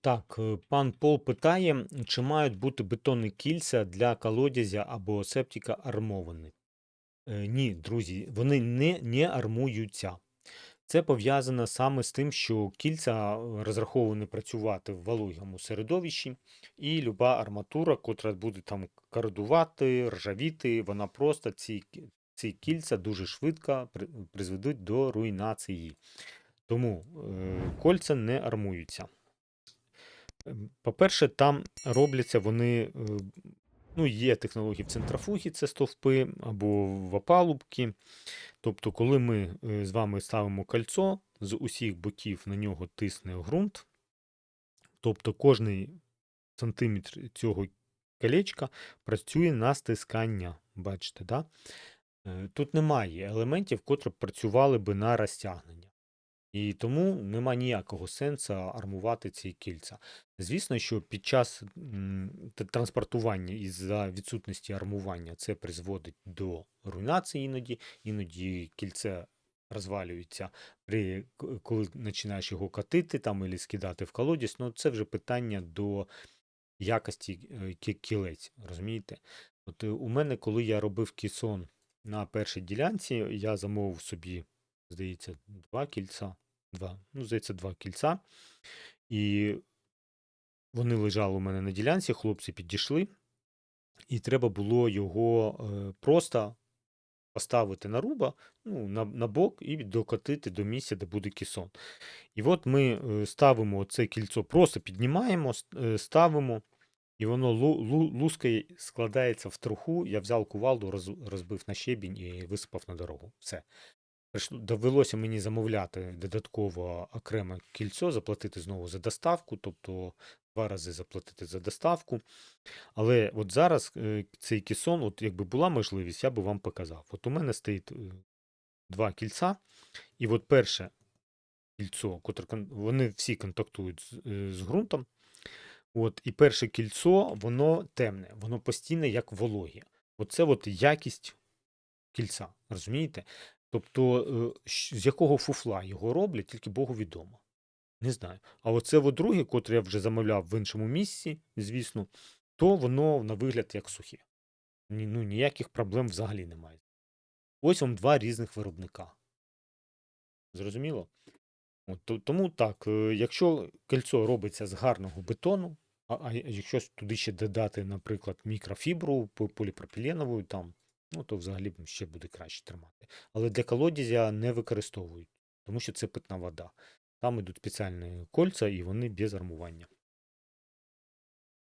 Так, е, пан Пол питає, чи мають бути бетонні кільця для колодязя або септика армовані? Е, Ні, друзі, вони не, не армуються. Це пов'язано саме з тим, що кільця е, розраховані працювати в вологому середовищі, і люба арматура, котра буде там кородувати, ржавіти, вона просто ці, ці кільця дуже швидко призведуть до руйнації. Тому е, кольця не армуються. Ем, По-перше, там робляться вони, е, ну, є технології в центрофугі, це стовпи, або в опалубки. Тобто, коли ми е, з вами ставимо кольцо, з усіх боків на нього тисне ґрунт, тобто кожний сантиметр цього колечка працює на стискання. Бачите, да? Е, Тут немає елементів, котрі б працювали би на розтягнення. І тому нема ніякого сенсу армувати ці кільця. Звісно, що під час транспортування із-за відсутності армування це призводить до руйнації іноді, іноді кільце розвалюється, при, коли починаєш його катити там і скидати в колодязь. Ну, це вже питання до якості е, кілець, розумієте? От е, у мене, коли я робив кісон на першій ділянці, я замовив собі, здається, два кільця. Два, ну, здається, два кільця. І вони лежали у мене на ділянці, хлопці підійшли, і треба було його е, просто поставити на руба, ну, на, на бок і докотити до місця, де буде кісон. І от ми е, ставимо це кільцо, просто піднімаємо, е, ставимо, і воно лу, лу, лускає, складається в труху. Я взяв кувалду, роз, розбив на щебінь і висипав на дорогу. Все. Довелося мені замовляти додатково окреме кільцо, заплатити знову за доставку, тобто два рази заплатити за доставку. Але от зараз е, цей кісон, от якби була можливість, я би вам показав. От у мене стоїть е, два кільця, і от перше кільцо, вони всі контактують з, е, з ґрунтом. От, і перше кільцо, воно темне, воно постійне, як вологе. Оце от якість кільця, розумієте? Тобто, е, з якого фуфла його роблять, тільки Богу відомо. Не знаю. А оце от друге, котре я вже замовляв в іншому місці, звісно, то воно на вигляд як сухе. Ну, ніяких проблем взагалі немає. Ось вам два різних виробника. Зрозуміло? От, тому так, е, якщо кільцо робиться з гарного бетону, а, а якщо туди ще додати, наприклад, мікрофібру поліпропіленову, там, ну, то взагалі ще буде краще тримати. Але для колодязя не використовують, тому що це питна вода. Там ідуть спеціальні кольця і вони без армування.